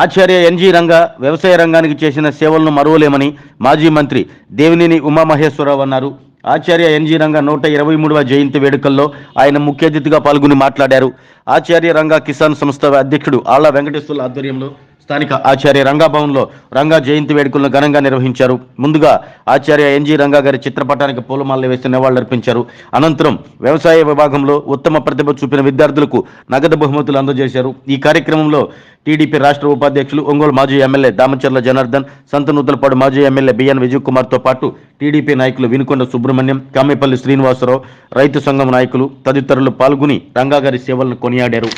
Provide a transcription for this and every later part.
ఆచార్య NG రంగ వ్యవసాయ రంగానికి చేసిన సేవలను మరువలేమని మాజీ మంత్రి దేవినేని ఉమామహేశ్వరరావు అన్నారు. ఆచార్య ఎన్జీ రంగ నూట ఇరవై మూడవ జయంతి వేడుకల్లో ఆయన ముఖ్య అతిథిగా పాల్గొని మాట్లాడారు. ఆచార్య రంగ కిసాన్ సంస్థ అధ్యక్షుడు ఆళ్ళ వెంకటేశ్వర్ల ఆధ్వర్యంలో స్థానిక ఆచార్య రంగాభవన్లో రంగా జయంతి వేడుకలను ఘనంగా నిర్వహించారు. ముందుగా ఆచార్య ఎన్జీ రంగా గారి చిత్రపటానికి పూలమాలలు వేసి నివాళులర్పించారు. అనంతరం వ్యవసాయ విభాగంలో ఉత్తమ ప్రతిభ చూపిన విద్యార్థులకు నగదు బహుమతులు అందజేశారు. ఈ కార్యక్రమంలో టీడీపీ రాష్ట్ర ఉపాధ్యక్షులు ఒంగోలు మాజీ ఎమ్మెల్యే దామచర్ల జనార్దన్ సంతనూతలపాడు మాజీ ఎమ్మెల్యే బిఎన్ విజయ్ కుమార్తో పాటు టీడీపీ నాయకులు వినుకొండ సుబ్రహ్మణ్యం కామేపల్లి శ్రీనివాసరావు రైతు సంఘం నాయకులు తదితరులు పాల్గొని రంగా గారి సేవలను కొనియాడారు.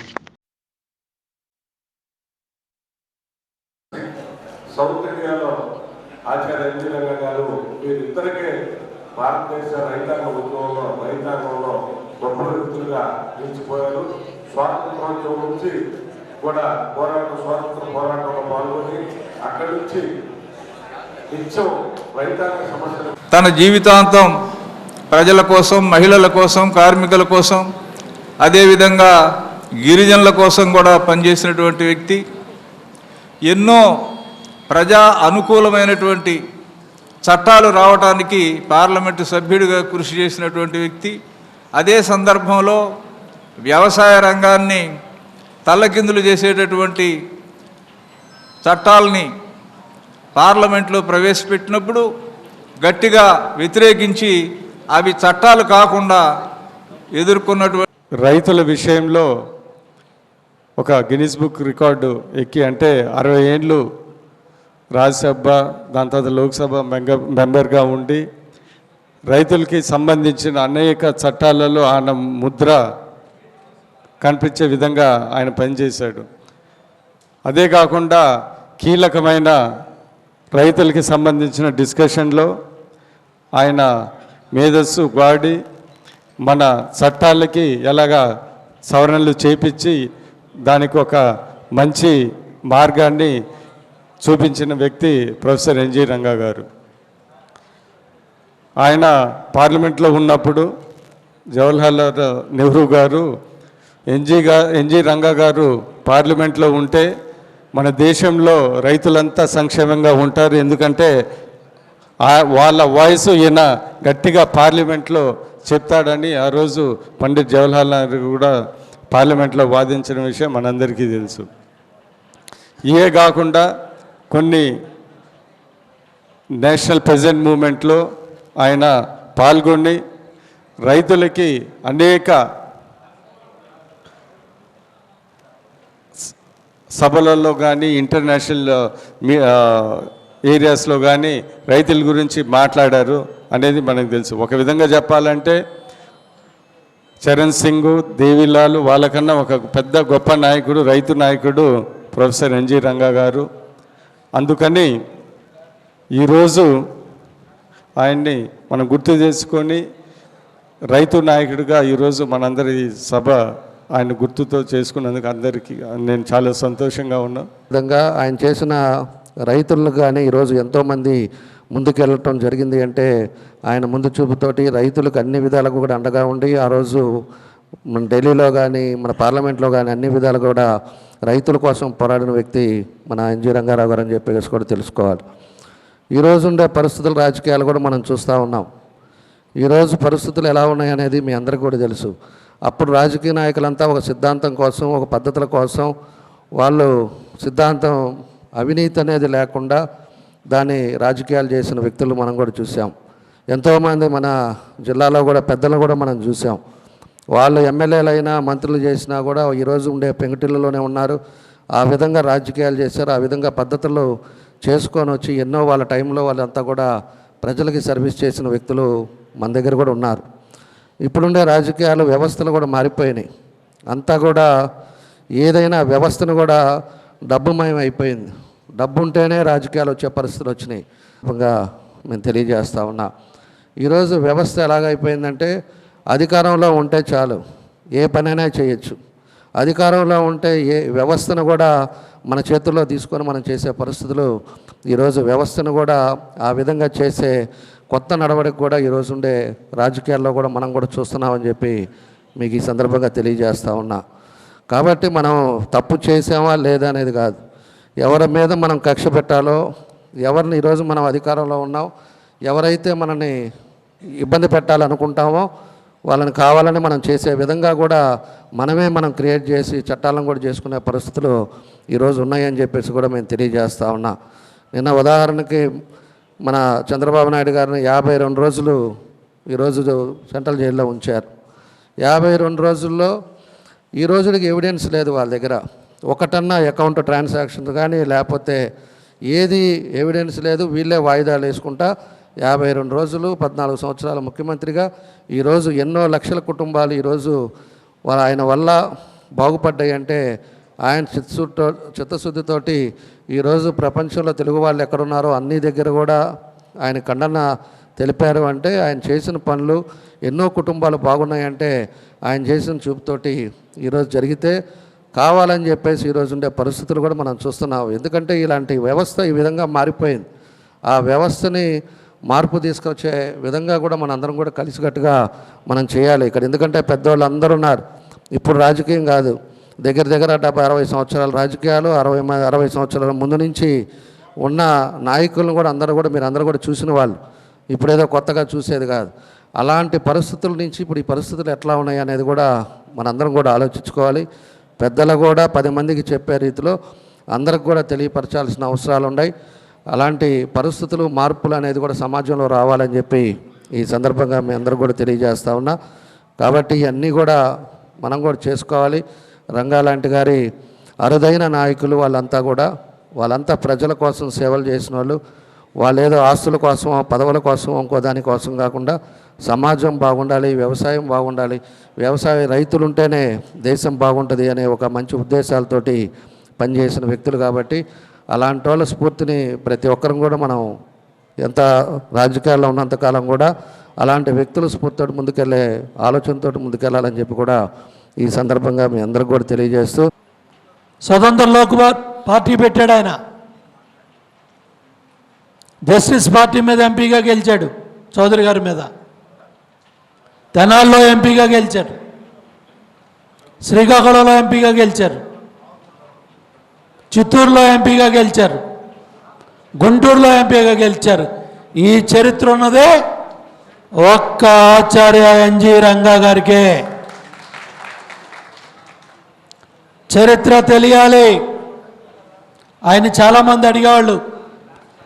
ఆచార్య ఎన్జీ రంగ గారు వీరిద్దరికే భారతదేశ రైతాంగ ఉద్యమంలో రైతాంగంలో గొప్ప వ్యక్తులుగా నిలిచిపోయారు. స్వాతంత్రోద్యమం నుంచి కూడా పోరాట స్వాతంత్ర పోరాటంలో పాల్గొని అక్కడి నుంచి నిత్యం రైతాంగ సమస్యలు తన జీవితాంతం ప్రజల కోసం మహిళల కోసం కార్మికుల కోసం అదేవిధంగా గిరిజనుల కోసం కూడా పనిచేసినటువంటి వ్యక్తి. ఎన్నో ప్రజా అనుకూలమైనటువంటి చట్టాలు రావడానికి పార్లమెంటు సభ్యుడిగా కృషి చేసినటువంటి వ్యక్తి. అదే సందర్భంలో వ్యవసాయ రంగాన్ని తల్లకిందులు చేసేటటువంటి చట్టాలని పార్లమెంట్లో ప్రవేశపెట్టినప్పుడు గట్టిగా వ్యతిరేకించి అవి చట్టాలు కాకుండా ఎదుర్కొన్నటువంటి రైతుల విషయంలో ఒక గిన్నిస్ బుక్ రికార్డు ఎక్కి అంటే అరవై ఏండ్లు రాజ్యసభ దాని తర్వాత లోక్సభ మెంగ మెంబర్గా ఉండి రైతులకి సంబంధించిన అనేక చట్టాలలో ఆయన ముద్ర కనిపించే విధంగా ఆయన పనిచేశాడు. అదే కాకుండా కీలకమైన రైతులకి సంబంధించిన డిస్కషన్లో ఆయన మేధస్సు వాడి మన చట్టాలకి ఎలాగా సవరణలు చేపించి దానికి ఒక మంచి మార్గాన్ని చూపించిన వ్యక్తి ప్రొఫెసర్ ఎన్జి రంగా గారు. ఆయన పార్లమెంట్లో ఉన్నప్పుడు జవహర్లాల్ నెహ్రూ గారు ఎన్జీ గా ఎన్జి రంగా గారు పార్లమెంట్లో ఉంటే మన దేశంలో రైతులంతా సంక్షేమంగా ఉంటారు. ఎందుకంటే ఆ- వాళ్ళ వాయిస్ ఈయన గట్టిగా పార్లమెంట్లో చెప్తాడని ఆ రోజు పండిత్ జవహర్లాల్ నెహ్రూ కూడా పార్లమెంట్లో వాదించిన విషయం మనందరికీ తెలుసు. ఇవే కాకుండా కొన్ని నేషనల్ ప్రెజెంట్ మూమెంట్లో ఆయన పాల్గొని రైతులకి అనేక సభలలో కానీ ఇంటర్నేషనల్ మీ ఏరియాస్లో కానీ రైతుల గురించి మాట్లాడారు అనేది మనకు తెలుసు. ఒక విధంగా చెప్పాలంటే చరణ్ సింగ్ దేవిలాల్ వాళ్ళకన్నా ఒక పెద్ద గొప్ప నాయకుడు రైతు నాయకుడు ప్రొఫెసర్ ఎన్జి రంగా గారు. అందుకని ఈరోజు ఆయన్ని మనం గుర్తు చేసుకొని రైతు నాయకుడిగా ఈరోజు మనందరి సభ ఆయన గుర్తుతో చేసుకున్నందుకు అందరికీ నేను చాలా సంతోషంగా ఉన్నాను విధంగా ఆయన చేసిన రైతులను కానీ ఈరోజు ఎంతోమంది ముందుకెళ్ళటం జరిగింది అంటే ఆయన ముందు చూపుతోటి రైతులకు అన్ని విధాలుగా కూడా అండగా ఉండి ఆ రోజు మన ఢిల్లీలో కానీ మన పార్లమెంట్లో కానీ అన్ని విధాలు కూడా రైతుల కోసం పోరాడిన వ్యక్తి మన ఎన్జీ రంగారావు గారు అని చెప్పేసి కూడా తెలుసుకోవాలి. ఈరోజు ఉండే పరిస్థితులు రాజకీయాలు కూడా మనం చూస్తూ ఉన్నాం. ఈరోజు పరిస్థితులు ఎలా ఉన్నాయనేది మీ అందరికీ కూడా తెలుసు. అప్పుడు రాజకీయ నాయకులంతా ఒక సిద్ధాంతం కోసం ఒక పద్ధతుల కోసం వాళ్ళు సిద్ధాంతం అవినీతి అనేది లేకుండా దాన్ని రాజకీయాలు చేసిన వ్యక్తులు మనం కూడా చూసాం ఎంతోమంది మన జిల్లాలో కూడా పెద్దలు కూడా మనం చూసాం వాళ్ళు ఎమ్మెల్యేలైనా మంత్రులు చేసినా కూడా ఈరోజు ఉండే పెంకుటిల్లోనే ఉన్నారు. ఆ విధంగా రాజకీయాలు చేశారు. ఆ విధంగా పద్ధతులు చేసుకొని వచ్చి ఎన్నో వాళ్ళ టైంలో వాళ్ళంతా కూడా ప్రజలకి సర్వీస్ చేసిన వ్యక్తులు మన దగ్గర కూడా ఉన్నారు. ఇప్పుడుండే రాజకీయాలు వ్యవస్థలు కూడా మారిపోయినాయి. అంతా కూడా ఏదైనా వ్యవస్థను కూడా డబ్బుమయం అయిపోయింది. డబ్బు ఉంటేనే రాజకీయాలు వచ్చే పరిస్థితులు వచ్చినాయి. ఇంకా మేము తెలియజేస్తా ఉన్నా. ఈరోజు వ్యవస్థ ఎలాగైపోయిందంటే అధికారంలో ఉంటే చాలు ఏ పనైనా చేయొచ్చు. అధికారంలో ఉంటే ఏ వ్యవస్థను కూడా మన చేతుల్లో తీసుకొని మనం చేసే పరిస్థితులు ఈరోజు వ్యవస్థను కూడా ఆ విధంగా చేసే కొత్త నడవడికి కూడా ఈరోజు ఉండే రాజకీయాల్లో కూడా మనం కూడా చూస్తున్నామని చెప్పి మీకు ఈ సందర్భంగా తెలియజేస్తూ ఉన్నా. కాబట్టి మనం తప్పు చేసామా లేదా అనేది కాదు. ఎవరి మీద మనం కక్ష పెట్టాలో ఎవరిని ఈరోజు మనం అధికారంలో ఉన్నాం ఎవరైతే మనని ఇబ్బంది పెట్టాలనుకుంటామో వాళ్ళని కావాలని మనం చేసే విధంగా కూడా మనమే మనం క్రియేట్ చేసి చట్టాలను కూడా చేసుకునే పరిస్థితులు ఈరోజు ఉన్నాయని చెప్పేసి కూడా మేము తెలియజేస్తా ఉన్నా. నిన్న ఉదాహరణకి మన చంద్రబాబు నాయుడు గారిని యాభై రెండు రోజులు ఈరోజు సెంట్రల్ జైల్లో ఉంచారు. యాభై రెండు రోజుల్లో ఈ రోజుకి ఎవిడెన్స్ లేదు వాళ్ళ దగ్గర. ఒకటన్నా అకౌంట్ ట్రాన్సాక్షన్ కానీ లేకపోతే ఏది ఎవిడెన్స్ లేదు వీళ్ళే వాయిదాలు వేసుకుంటా యాభై రెండు రోజులు పద్నాలుగు సంవత్సరాల ముఖ్యమంత్రిగా ఈరోజు ఎన్నో లక్షల కుటుంబాలు ఈరోజు ఆయన వల్ల బాగుపడ్డాయి అంటే ఆయన చిత్తశుద్ధితో చిత్తశుద్ధితోటి ఈరోజు ప్రపంచంలో తెలుగు వాళ్ళు ఎక్కడున్నారో అన్ని దగ్గర కూడా ఆయన ఖండన తెలిపారు అంటే ఆయన చేసిన పనులు ఎన్నో కుటుంబాలు బాగున్నాయంటే ఆయన చేసిన చూపుతోటి ఈరోజు జరిగితే కావాలని చెప్పేసి ఈరోజు ఉండే పరిస్థితులు కూడా మనం చూస్తున్నాం. ఎందుకంటే ఇలాంటి వ్యవస్థ ఈ విధంగా మారిపోయింది. ఆ వ్యవస్థని మార్పు తీసుకొచ్చే విధంగా కూడా మనందరం కూడా కలిసికట్టుగా మనం చేయాలి ఇక్కడ. ఎందుకంటే పెద్దవాళ్ళు అందరూ ఉన్నారు. ఇప్పుడు రాజకీయం కాదు. దగ్గర దగ్గర డెబ్బై అరవై సంవత్సరాల రాజకీయాలు అరవై మ- అరవై సంవత్సరాల ముందు నుంచి ఉన్న నాయకులను కూడా అందరూ కూడా మీరు అందరూ కూడా చూసిన వాళ్ళు. ఇప్పుడేదో కొత్తగా చూసేది కాదు. అలాంటి పరిస్థితుల నుంచి ఇప్పుడు ఈ పరిస్థితులు ఎట్లా ఉన్నాయి అనేది కూడా మనందరం కూడా ఆలోచించుకోవాలి. పెద్దలు కూడా పది మందికి చెప్పే రీతిలో అందరికి కూడా తెలియపరచాల్సిన అవసరాలు ఉన్నాయి. అలాంటి పరిస్థితులు మార్పులు అనేది కూడా సమాజంలో రావాలని చెప్పి ఈ సందర్భంగా మీ అందరూ కూడా తెలియజేస్తా ఉన్నా. కాబట్టి ఇవన్నీ కూడా మనం కూడా చేసుకోవాలి. రంగాలాంటి గారి అరుదైన నాయకులు వాళ్ళంతా కూడా వాళ్ళంతా ప్రజల కోసం సేవలు చేసిన వాళ్ళు వాళ్ళు ఏదో ఆస్తుల కోసం పదవుల కోసం ఇంకో దానికోసం కాకుండా సమాజం బాగుండాలి వ్యవసాయం బాగుండాలి వ్యవసాయ రైతులు ఉంటేనే దేశం బాగుంటుంది అనే ఒక మంచి ఉద్దేశాలతోటి పనిచేసిన వ్యక్తులు కాబట్టి అలాంటి వాళ్ళ స్ఫూర్తిని ప్రతి ఒక్కరం కూడా మనం ఎంత రాజకీయాల్లో ఉన్నంతకాలం కూడా అలాంటి వ్యక్తుల స్ఫూర్తితో ముందుకెళ్ళే ఆలోచనతో ముందుకెళ్ళాలని చెప్పి కూడా ఈ సందర్భంగా మీ అందరికి కూడా తెలియజేస్తూ స్వతంత్ర లోక్ పార్టీ పెట్టాడు ఆయన. జస్టిస్ పార్టీ మీద ఎంపీగా గెలిచాడు చౌదరి గారి మీద. తెనాల్లో ఎంపీగా గెలిచారు శ్రీకాకుళంలో ఎంపీగా గెలిచారు. చిత్తూరులో ఎంపీగా గెలిచారు. గుంటూరులో ఎంపీగా గెలిచారు. ఈ చరిత్ర ఉన్నదే ఒక్క ఆచార్య ఎన్జి రంగా గారికే. చరిత్ర తెలియాలి. ఆయన చాలామంది అడిగేవాళ్ళు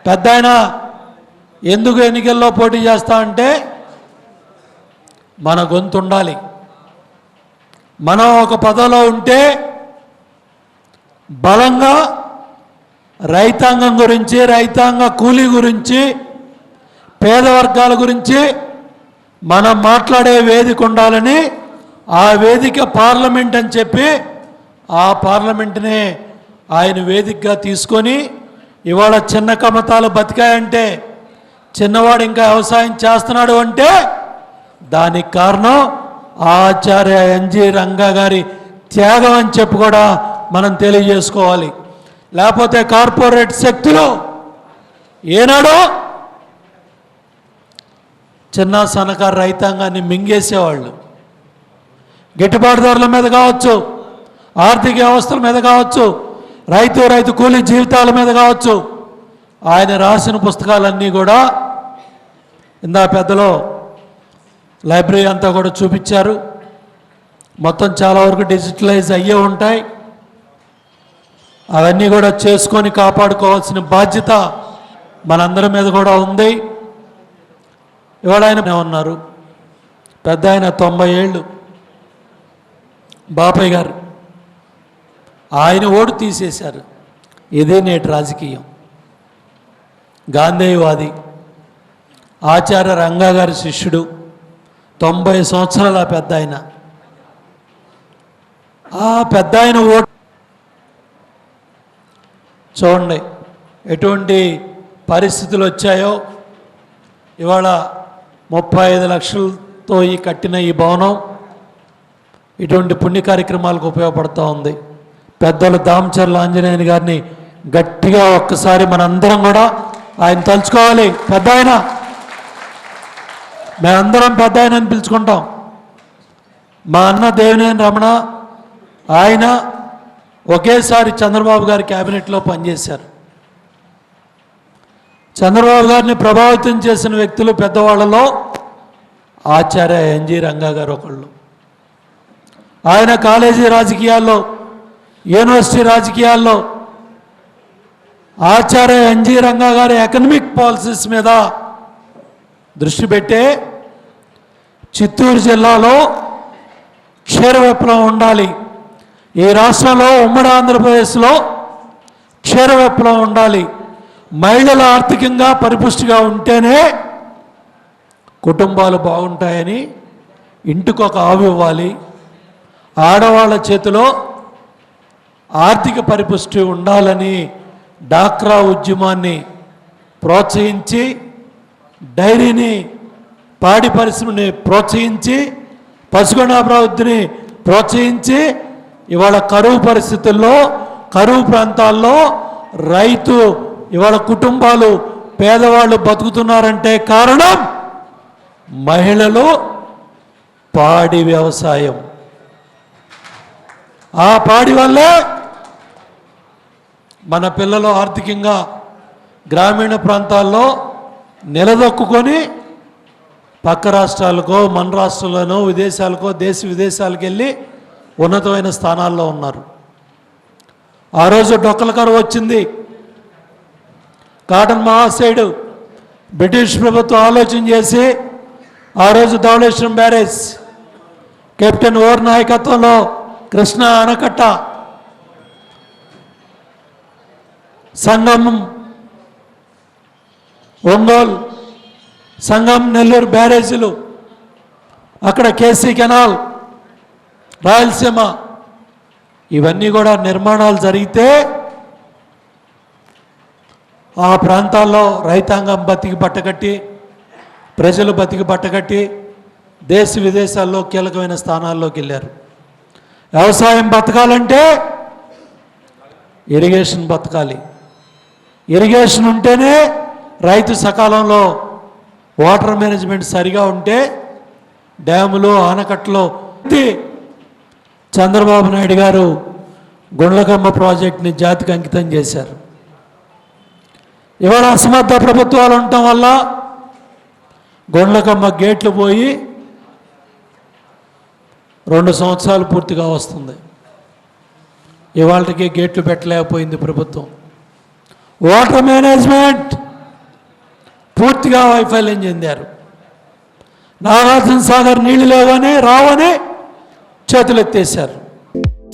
పెద్ద ఆయన ఎందుకు ఎన్నికల్లో పోటీ చేస్తా అంటే మన గొంతు ఉండాలి. మనం ఒక పదవిలో ఉంటే బలంగా రైతాంగం గురించి రైతాంగ కూలీ గురించి పేద వర్గాల గురించి మనం మాట్లాడే వేదిక ఉండాలని ఆ వేదిక పార్లమెంట్ అని చెప్పి ఆ పార్లమెంట్నే ఆయన వేదికగా తీసుకొని ఇవాళ చిన్న కమతాలు బతికాయంటే చిన్నవాడు ఇంకా వ్యవసాయం చేస్తున్నాడు అంటే దానికి కారణం ఆచార్య ఎన్జి రంగా గారి త్యాగం అని చెప్పి కూడా మనం తెలియజేసుకోవాలి. లేకపోతే కార్పొరేట్ శక్తులు ఏనాడో చిన్న సన్నకారు రైతాంగాన్ని మింగేసేవాళ్ళు. గిట్టుబాటు ధరల మీద కావచ్చు ఆర్థిక వ్యవస్థల మీద కావచ్చు రైతు రైతు కూలీ జీవితాల మీద కావచ్చు ఆయన రాసిన పుస్తకాలన్నీ కూడా ఇందా పెద్దలో లైబ్రరీ అంతా కూడా చూపించారు. మొత్తం చాలా వరకు డిజిటలైజ్ అయ్యే ఉంటాయి. అవన్నీ కూడా చేసుకొని కాపాడుకోవాల్సిన బాధ్యత మనందరి మీద కూడా ఉంది. ఇవాళ ఆయన ఉన్నారు? పెద్ద ఆయన తొంభై ఏళ్ళు. బాపయ్య గారు. ఆయన ఓటు తీసేశారు. ఇదే నేటి రాజకీయం. గాంధేయవాది ఆచార్య రంగా గారి శిష్యుడు తొంభై సంవత్సరాల పెద్ద ఆయన. ఆ పెద్ద ఆయన ఓటు చూడండి ఎటువంటి పరిస్థితులు వచ్చాయో ఇవాళ ముప్పై ఐదు లక్షలతో ఈ కట్టిన ఈ భవనం ఇటువంటి పుణ్య కార్యక్రమాలకు ఉపయోగపడుతూ ఉంది. పెద్దలు దామచర్ల ఆంజనేయుని గారిని గట్టిగా ఒక్కసారి మనందరం కూడా ఆయన తలుచుకోవాలి. పెద్ద ఆయన. మేమందరం పెద్ద ఆయన అని పిలుచుకుంటాం. మా అన్న దేవినేని రమణ ఆయన ఒకేసారి చంద్రబాబు గారి క్యాబినెట్లో పనిచేశారు. చంద్రబాబు గారిని ప్రభావితం చేసిన వ్యక్తులు పెద్దవాళ్ళలో ఆచార్య ఎన్జి రంగా గారు ఒకళ్ళు. ఆయన కాలేజీ రాజకీయాల్లో యూనివర్సిటీ రాజకీయాల్లో ఆచార్య ఎన్జి రంగా గారి ఎకనమిక్ పాలసీస్ మీద దృష్టి పెట్టే చిత్తూరు జిల్లాలో క్షీర విప్లవం ఉండాలి. ఈ రాష్ట్రంలో ఉమ్మడి ఆంధ్రప్రదేశ్లో క్షీర విప్లవం ఉండాలి. మహిళలు ఆర్థికంగా పరిపుష్టిగా ఉంటేనే కుటుంబాలు బాగుంటాయని ఇంటికి ఒక ఆవు ఇవ్వాలి. ఆడవాళ్ళ చేతిలో ఆర్థిక పరిపుష్టి ఉండాలని డాక్రా ఉద్యమాన్ని ప్రోత్సహించి డైరీని పాడి పరిశ్రమని ప్రోత్సహించి పశుగణాభివృద్ధిని ప్రోత్సహించి ఇవాళ కరువు పరిస్థితుల్లో కరువు ప్రాంతాల్లో రైతు ఇవాళ కుటుంబాలు పేదవాళ్ళు బతుకుతున్నారంటే కారణం మహిళలు పాడి వ్యవసాయం. ఆ పాడి వల్లే మన పిల్లలు ఆర్థికంగా గ్రామీణ ప్రాంతాల్లో నిలదొక్కుని పక్క రాష్ట్రాలకో మన రాష్ట్రంలోనో విదేశాలకో దేశ విదేశాలకు వెళ్ళి ఉన్నతమైన స్థానాల్లో ఉన్నారు. ఆ రోజు డొక్కల కరువు వచ్చింది. కాటన్ మహాసైడు బ్రిటిష్ ప్రభుత్వం ఆలోచన చేసి ఆ రోజు ధవళేశ్వరం బ్యారేజ్ కెప్టెన్ ఓర్ నాయకత్వంలో కృష్ణా ఆనకట్ట సంగం ఒంగోలు సంగం నెల్లూరు బ్యారేజీలు. అక్కడ కేసీ కెనాల్ రాయలసీమ. ఇవన్నీ కూడా నిర్మాణాలు జరిగితే ఆ ప్రాంతాల్లో రైతాంగం బతికి పట్టకట్టి ప్రజలు బతికి పట్టకట్టి దేశ విదేశాల్లో కీలకమైన స్థానాల్లోకి వెళ్ళారు. వ్యవసాయం బతకాలంటే ఇరిగేషన్ బతకాలి. ఇరిగేషన్ ఉంటేనే రైతు సకాలంలో వాటర్ మేనేజ్మెంట్ సరిగా ఉంటే డ్యాములు ఆనకట్టలు చంద్రబాబు నాయుడు గారు గుండ్లకమ్మ ప్రాజెక్ట్ని జాతికి అంకితం చేశారు. ఇవాళ అసమర్థ ప్రభుత్వాలు ఉండటం వల్ల గుండ్లకమ్మ గేట్లు పోయి రెండు సంవత్సరాలు పూర్తిగా వస్తుంది. ఇవాళకి గేట్లు పెట్టలేకపోయింది ప్రభుత్వం. వాటర్ మేనేజ్మెంట్ పూర్తిగా వైఫల్యం చెందారు. నాగార్జున సాగర్ నీళ్ళు లేవని రావని చేతులు ఎత్తేసారు